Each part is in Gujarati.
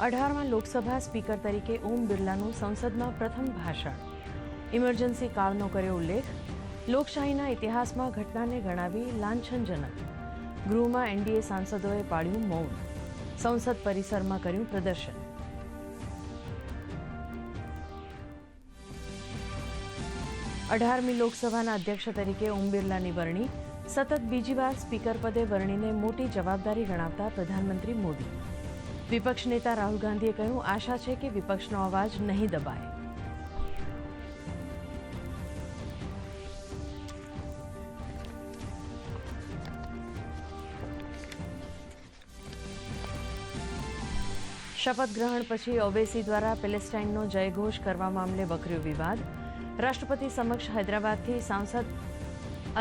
અઢારમાં લોકસભા સ્પીકર તરીકે ઓમ બિરલાનું સંસદમાં પ્રથમ ભાષણ. ઇમરજન્સી કાળનો કર્યો ઉલ્લેખ. લોકશાહીના ઇતિહાસમાં ઘટનાને ગણાવી લાંછનજનક. ગૃહમાં એનડીએ સાંસદોએ પાડ્યું મૌન. સંસદ પરિસરમાં કર્યું પ્રદર્શન. અઢારમી લોકસભાના અધ્યક્ષ તરીકે ઓમ બિરલાની વરણી. સતત બીજી વાર સ્પીકર પદે વરણીને મોટી જવાબદારી ગણાવતા પ્રધાનમંત્રી મોદી. વિપક્ષ નેતા રાહુલ ગાંધીએ કહ્યું, આશા છે કે વિપક્ષનો અવાજ નહીં દબાય. શપથ ગ્રહણ પછી ઓવેસી દ્વારા પેલેસ્ટાઇનનો જયઘોષ કરવા મામલે વકર્યો વિવાદ. રાષ્ટ્રપતિ સમક્ષ હૈદરાબાદથી સાંસદ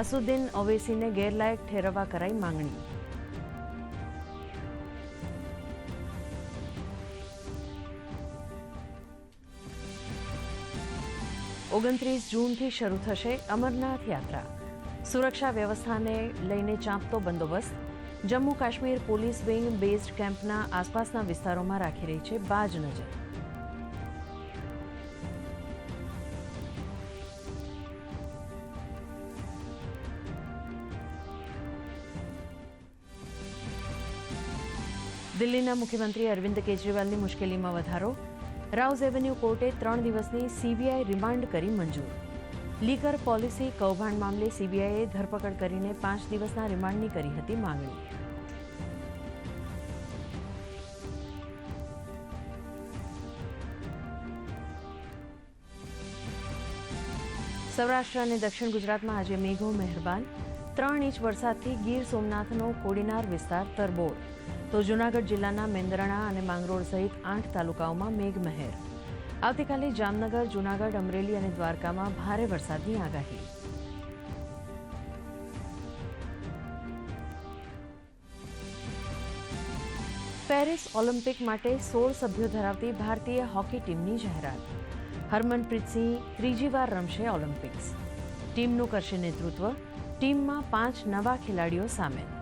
અસુદ્દીન ઓવેસીને ગેરલાયક ઠેરવવા કરાઈ માંગણી. ઓગણત્રીસ જૂનથી શરૂ થશે અમરનાથ યાત્રા. સુરક્ષા વ્યવસ્થાને લઈને ચાંપતો બંદોબસ્ત. Jammu Kashmir police wing based કેમ્પના આસપાસના વિસ્તારોમાં રાખી રહી છે બાજ નજર. દિલ્હીના મુખ્યમંત્રી અરવિંદ કેજરીવાલની મુશ્કેલીમાં વધારો. રાઉઝ એવન્યુ કોર્ટે ત્રણ દિવસની સીબીઆઈ રિમાન્ડ કરી મંજૂર. લીકર પોલિસી કૌભાંડ મામલે સીબીઆઈએ ધરપકડ કરીને પાંચ દિવસના રિમાન્ડની કરી હતી માંગણી. સૌરાષ્ટ્ર અને દક્ષિણ ગુજરાતમાં આજે મેઘો મહેરબાન. ત્રણ ઇંચ વરસાદથી ગીર સોમનાથનો કોડીનાર વિસ્તાર તરબોળ. તો જૂનાગઢ જિલ્લાના મેંદરણા અને માંગરોળ સહિત આઠ તાલુકાઓમાં મેઘમહેર. આવતીકાલે જામનગર, જૂનાગઢ, અમરેલી અને દ્વારકામાં ભારે વરસાદની આગાહી. પેરિસ ઓલિમ્પિક માટે સોળ સભ્યો ધરાવતી ભારતીય હોકી ટીમની જાહેરાત. હરમનપ્રીત સિંહ ત્રીજી વાર રમશે ઓલિમ્પિક્સ. ટીમનું કરશે નેતૃત્વ. ટીમમાં પાંચ નવા ખેલાડીઓ સામેલ.